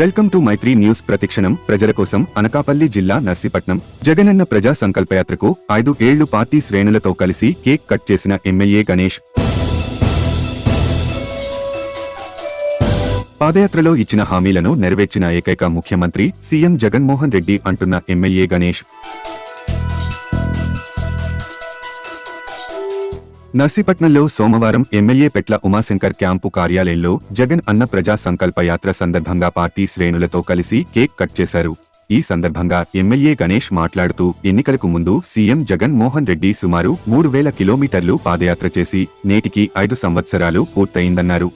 Welcome to Mythri news ప్రతిక్షణం. ప్రజల కోసం అనకాపల్లి జిల్లా నర్సీపట్నం. జగనన్న ప్రజా సంకల్పయాత్రకు ఐదు ఏళ్ళు పార్టీ శ్రేణులతో కలిసి కేక్ కట్ చేసిన ఎమ్మెల్యే గణేష్. పాదయాత్రలో ఇచ్చిన హామీలను నెరవేర్చిన ఏకైక ముఖ్యమంత్రి సీఎం జగన్మోహన్ రెడ్డి అంటున్న ఎమ్మెల్యే గణేష్. నర్సీపట్నంలో సోమవారం ఎమ్మెల్యే పెట్ల ఉమాశంకర్ క్యాంపు కార్యాలయంలో జగన్ అన్న ప్రజా సంకల్ప యాత్ర సందర్భంగా పార్టీ శ్రేణులతో కలిసి కేక్ కట్ చేశారు. ఈ సందర్భంగా ఎమ్మెల్యే గణేష్ మాట్లాడుతూ ఎన్నికలకు ముందు సీఎం జగన్ మోహన్ రెడ్డి సుమారు మూడు వేల కిలోమీటర్లు పాదయాత్ర చేసి నేటికి ఐదు సంవత్సరాలు పూర్తయిందన్నారు.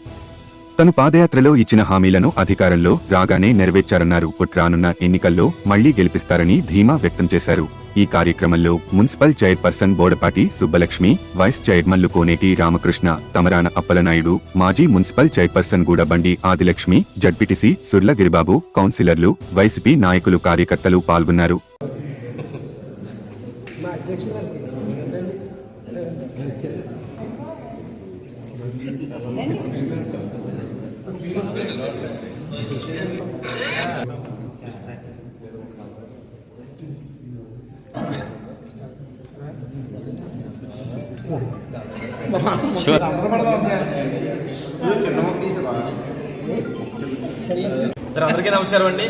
తను పాదయాత్రలో ఇచ్చిన హామీలను అధికారంలో రాగానే నెరవేర్చారన్నారు. రానున్న ఎన్నికల్లో మళ్ళీ గెలిపిస్తారని ధీమా వ్యక్తం చేశారు. ఈ కార్యక్రమంలో municipal chairperson Bodapati Subbalakshmi vice చైర్మన్లు కోనేటి రామకృష్ణ తమరాన అప్పలనాయుడు మాజీ municipal chairperson Gudabandi Adilakshmi ZPTC Surlagiribabu కౌన్సిలర్లు వైసీపీ నాయకులు కార్యకర్తలు పాల్గొన్నారు. సార్ అందరికీ నమస్కారం అండి.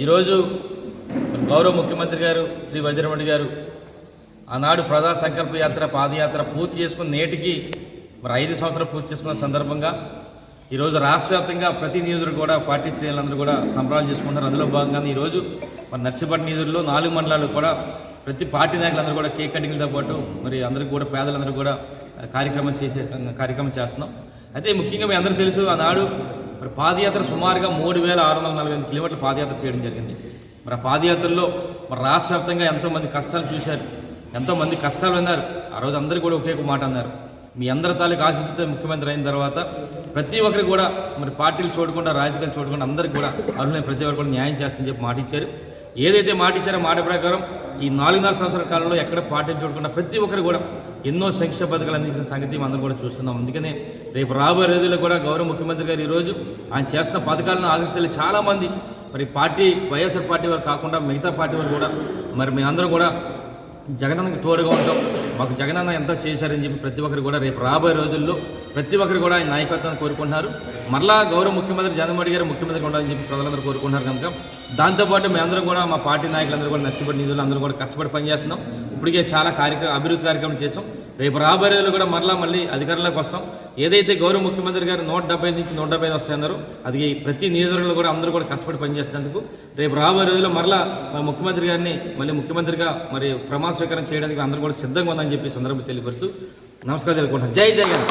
ఈరోజు గౌరవ ముఖ్యమంత్రి గారు శ్రీ వజ్రమణి గారు ఆనాడు ప్రజా సంకల్ప యాత్ర పాదయాత్ర పూర్తి చేసుకున్న నేటికి మరి ఐదు సంవత్సరాలు పూర్తి చేసుకున్న సందర్భంగా ఈరోజు రాష్ట్ర వ్యాప్తంగా ప్రతి కూడా పార్టీ శ్రేణులందరూ కూడా సంబరాలు చేసుకుంటారు అందులో భాగంగా ఈరోజు మరి నర్సీపట్నం నిధుల్లో నాలుగు మండలాలు కూడా ప్రతి పార్టీ నాయకులందరూ కూడా కేక్ కటింగ్లతో పాటు మరి అందరికీ కూడా పేదలందరూ కూడా కార్యక్రమం చేసే కార్యక్రమం చేస్తున్నాం. అయితే ముఖ్యంగా మీ అందరూ తెలుసు ఆనాడు మరి పాదయాత్ర సుమారుగా మూడు వేల ఆరు వందల నలభై ఎనిమిది కిలోమీటర్ల పాదయాత్ర చేయడం జరిగింది. మరి ఆ పాదయాత్రలో మరి రాష్ట్ర వ్యాప్తంగా ఎంతోమంది కష్టాలు చూశారు ఎంతోమంది కష్టాలు విన్నారు. ఆ రోజు అందరూ కూడా ఒకే ఒక మాట అన్నారు. మీ అందరి తాలూకు ఆశీస్సుతో ముఖ్యమంత్రి అయిన తర్వాత ప్రతి ఒక్కరికి కూడా మరి పార్టీలు చూడకుండా రాజకీయాలు చూడకుండా అందరికీ కూడా అర్హులైన ప్రతి ఒక్కరు కూడా న్యాయం చేస్తని చెప్పి మాట ఇచ్చారు ఏదైతే మాట ఇచ్చారో మాట ప్రకారం ఈ నాలుగున్నర సంవత్సరాల కాలంలో ఎక్కడ పాటించకుండా ప్రతి ఒక్కరు కూడా ఎన్నో సంక్షేమ పథకాలు అందించిన సంగతి మనం కూడా చూస్తున్నాం. అందుకనే రేపు రాబోయే రోజుల్లో కూడా గౌరవ ముఖ్యమంత్రి గారు ఈరోజు ఆయన చేస్తున్న పథకాలను ఆదర్శాలు చాలామంది మరి పార్టీ వైఎస్ఆర్ పార్టీ వారు కాకుండా మిగతా పార్టీ వారు కూడా మరి మేమందరం కూడా జగనన్నకి తోడుగా ఉంటాం. మాకు జగనన్న ఎంతో చేశారని చెప్పి ప్రతి ఒక్కరు కూడా రేపు రాబోయే రోజుల్లో ప్రతి ఒక్కరు కూడా ఆయన నాయకత్వాన్ని కోరుకుంటున్నారు. మరలా గౌరవ ముఖ్యమంత్రి జగన్మోహన్ గారు ముఖ్యమంత్రి ఉండాలని చెప్పి ప్రజలందరూ కోరుకుంటున్నారు కనుక దాంతోపాటు మేమందరం కూడా మా పార్టీ నాయకులందరూ కూడా నచ్చబడి నిధులు అందరూ కూడా కష్టపడి పనిచేస్తున్నాం. ఇప్పటికే చాలా కార్యక్రమం అభివృద్ధి కార్యక్రమం చేసాం రేపు రాబోయే రోజులు కూడా మరలా మళ్ళీ అధికారంలోకి వస్తాం. ఏదైతే గౌరవ ముఖ్యమంత్రి గారు నూట డెబ్బై నుంచి నూట డెబ్బై ఐదు అది ప్రతి నియోజకవర్గంలో కూడా అందరూ కూడా కష్టపడి పనిచేసినందుకు రేపు రాబోయే రోజుల్లో మరలా మా ముఖ్యమంత్రి గారిని మళ్ళీ ముఖ్యమంత్రిగా మరి ప్రమాణ స్వీకారం చేయడానికి అందరూ కూడా సిద్ధంగా ఉందని చెప్పి సందర్భం సందర్భంగా తెలియపరుస్తూ నమస్కారం తెలుపుకుంటున్నాను జై జగన్